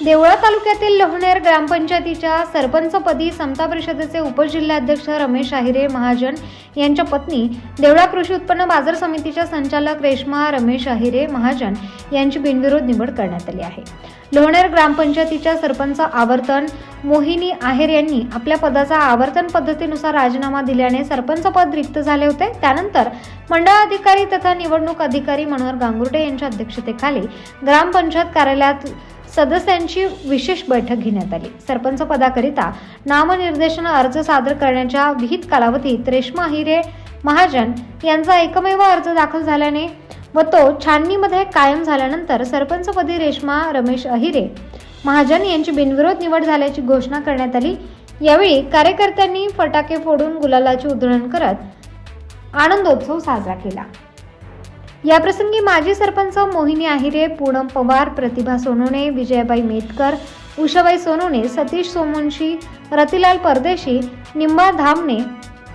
देवळा तालुक्यातील लोहनेर ग्रामपंचायतीच्या सरपंचपदी समता परिषदेचे उपजिल्हाध्यक्ष रमेश आहिरे महाजन यांच्या पत्नी देवळा कृषी उत्पन्न बाजार समितीच्या संचालक रेश्मा रमेश आहिरे महाजन यांची बिनविरोध निवड करण्यात आली आहे. लोहनेर ग्रामपंचायतीच्या सरपंच आवर्तन मोहिनी आहेर यांनी आपल्या पदाचा आवर्तन पद्धतीनुसार राजीनामा दिल्याने सरपंच पद रिक्त झाले होते. त्यानंतर मंडळ अधिकारी तथा निवडणूक अधिकारी मनोहर गांगुर्डे यांच्या अध्यक्षतेखाली ग्रामपंचायत कार्यालयात सदस्यांची विशेष बैठक घेण्यात आली. सरपंच पदाकरिता नामनिर्देशन अर्ज सादर करण्याच्या विहित कालावधीत रेश्मा हिरे महाजन यांचा एकमेव अर्ज दाखल झाल्याने व तो छाननीमध्ये कायम झाल्यानंतर सरपंचपदी रेश्मा रमेश अहिरे महाजन यांची बिनविरोध निवड झाल्याची घोषणा करण्यात आली. यावेळी कार्यकर्त्यांनी फटाके फोडून गुलालाची उधळण करत आनंदोत्सव साजरा केला. याप्रसंगी माजी सरपंच मोहिनी आहिरे पूनम पवार प्रतिभा सोनवणे विजयाबाई मेतकर उषाबाई सोनवणे सतीश सोमुंशी रतिलाल परदेशी निंबा धामणे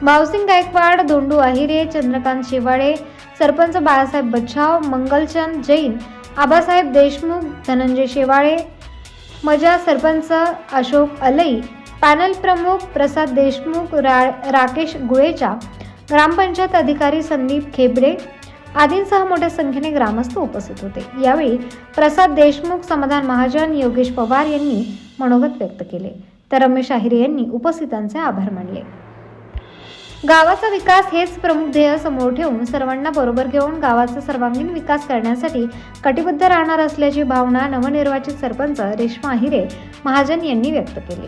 भावसिंग गायकवाड धोंडू आहिरे चंद्रकांत शेवाळे सरपंच बाळासाहेब बच्छाव मंगलचंद जैन आबासाहेब देशमुख धनंजय शेवाळे मजा सरपंच अशोक अलई पॅनल प्रमुख प्रसाद देशमुख रा राकेश गुळेचा ग्रामपंचायत अधिकारी संदीप खेबडे आदींसह मोठ्या संख्येने ग्रामस्थ उपस्थित होते. यावेळी प्रसाद देशमुख समाधान महाजन योगेश पवार यांनी मनोगत व्यक्त केले. तर रमेश आहिरे यांनी उपस्थितांचे आभार मानले. गावाचा विकास हेच प्रमुख ध्येय समोर ठेवून सर्वांना बरोबर घेऊन गावाचा सर्वांगीण विकास करण्यासाठी कटिबद्ध राहणार असल्याची भावना नवनिर्वाचित सरपंच रेश्मा अहिरे महाजन यांनी व्यक्त केली.